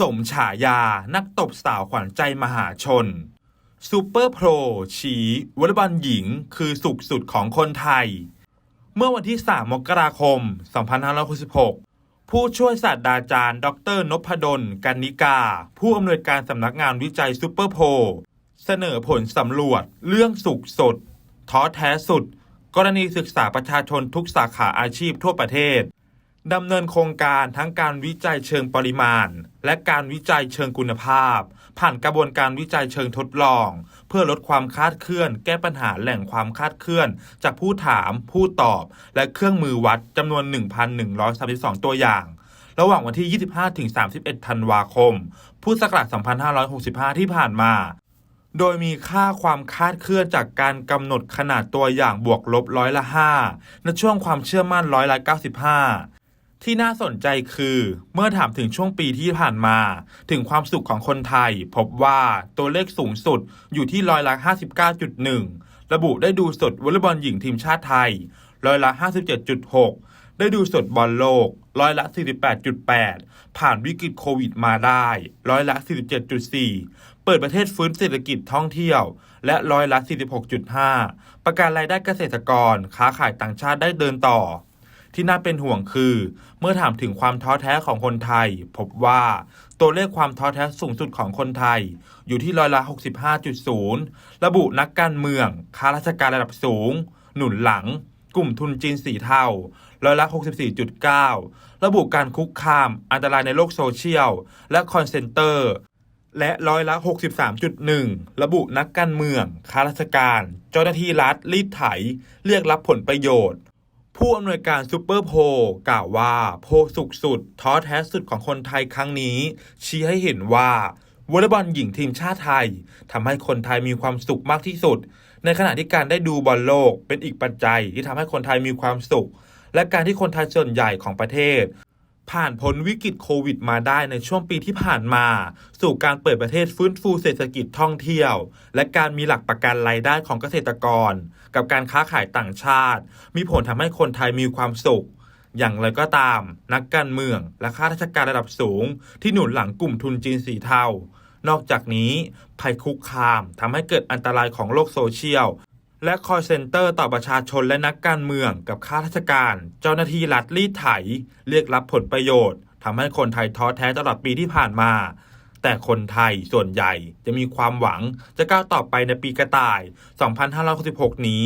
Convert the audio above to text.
สมฉายานักตบสาวขวัญใจมหาชนซูเปอร์โปรชี้วอลเลย์บอลหญิงคือสุขสุดของคนไทย เมื่อวันที่ 3 มกราคม 2566 ผู้ช่วยศาสตราจารย์ ดรนพดลกันนิกา ผู้อำนวยการสำนักงานวิจัยซูเปอร์โพเสนอผลสำรวจเรื่องสุขสดท้อแท้สุด กรณีศึกษาประชาชนทุกสาขาอาชีพทั่วประเทศ ดำเนินโครงการทั้งการวิจัยเชิงปริมาณ และการวิจัยเชิงคุณภาพ ผ่านกระบวนการวิจัยเชิงทดลอง เพื่อลดความคาดเคลื่อน แก้ปัญหาแหล่งความคาดเคลื่อน จากผู้ถาม ผู้ตอบ และเครื่องมือวัดจำนวน 1,132 ตัวอย่าง ระหว่างวันที่ 25-31 ธันวาคม พุทธศักราช 2565 ที่ผ่านมาโดยมีค่าความคาดเคลื่อนจากการกำหนดขนาดตัวอย่างบวกลบร้อยละ5ในช่วงความเชื่อมั่นร้อยละ 95 ที่น่าสนใจคือเมื่อถามถึงช่วงปีที่ผ่านมา ถึงความสุขของคนไทย พบว่าตัวเลขสูงสุดอยู่ที่ร้อยละ59.1 ระบุได้ดูสดวอลเลย์บอลหญิงทีมชาติไทยร้อยละ57.6 ได้ดูสดบอลโลกร้อยละ 48.8 ผ่านวิกฤตโควิดมาได้ร้อยละ 47.4 เปิดประเทศฟื้นเศรษฐกิจท่องเที่ยว และร้อยละ 46.5 ประกันรายได้เกษตรกรค้าขายต่างชาติได้เดินต่อ ที่น่าเป็นห่วงคือ เมื่อถามถึงความท้อแท้ของคนไทย พบว่าตัวเลขความท้อแท้สูงสุดของคนไทย อยู่ที่ร้อยละ 65.0 ระบุนักการเมืองข้าราชการระดับสูง หนุนหลัง กลุ่มทุนจีนสีเทาร้อยละ 64.9 ระบุการคุกคาม อันตรายในโลกโซเชียล และคอนเซนเตอร์ และร้อยละ 63.1 ระบุนักการเมืองข้าราชการ เจ้าหน้าที่รัฐรีดไถ เรียกรับผลประโยชน์ ผู้อำนวยการซูเปอร์โพกล่าวว่าโพสุขสุด ท้อแท้สุดของคนไทยครั้งนี้ ชี้ให้เห็นว่าวอลเลย์บอลหญิงทีมชาติไทยทำให้คนไทยมีความสุขมากที่สุด ในขณะที่การได้ดูบอลโลกเป็นอีกปัจจัยที่ทำให้คนไทยมีความสุข และการที่คนไทยส่วนใหญ่ของประเทศ ผ่านพ้นวิกฤตโควิดมาได้ในช่วงปีที่ผ่านมา สู่การเปิดประเทศฟื้นฟูเศรษฐกิจท่องเที่ยว และการมีหลักประกันรายได้ของเกษตรกร กับการค้าขายต่างชาติ มีผลทำให้คนไทยมีความสุข อย่างไรก็ตาม นักการเมือง และข้าราชการระดับสูง ที่หนุนหลังกลุ่มทุนจีนสีเทานอกจากนี้ภัยคุกคามทำให้เกิดอันตรายของโลกโซเชียล และคอยเซ็นเตอร์ต่อประชาชนและนักการเมืองกับข้าราชการ เจ้าหน้าที่รัฐรีดไถ เรียกรับผลประโยชน์ทำให้คนไทยท้อแท้ตลอดปีที่ผ่านมา แต่คนไทยส่วนใหญ่จะมีความหวังจะก้าวต่อไปในปีกระต่าย 2566 นี้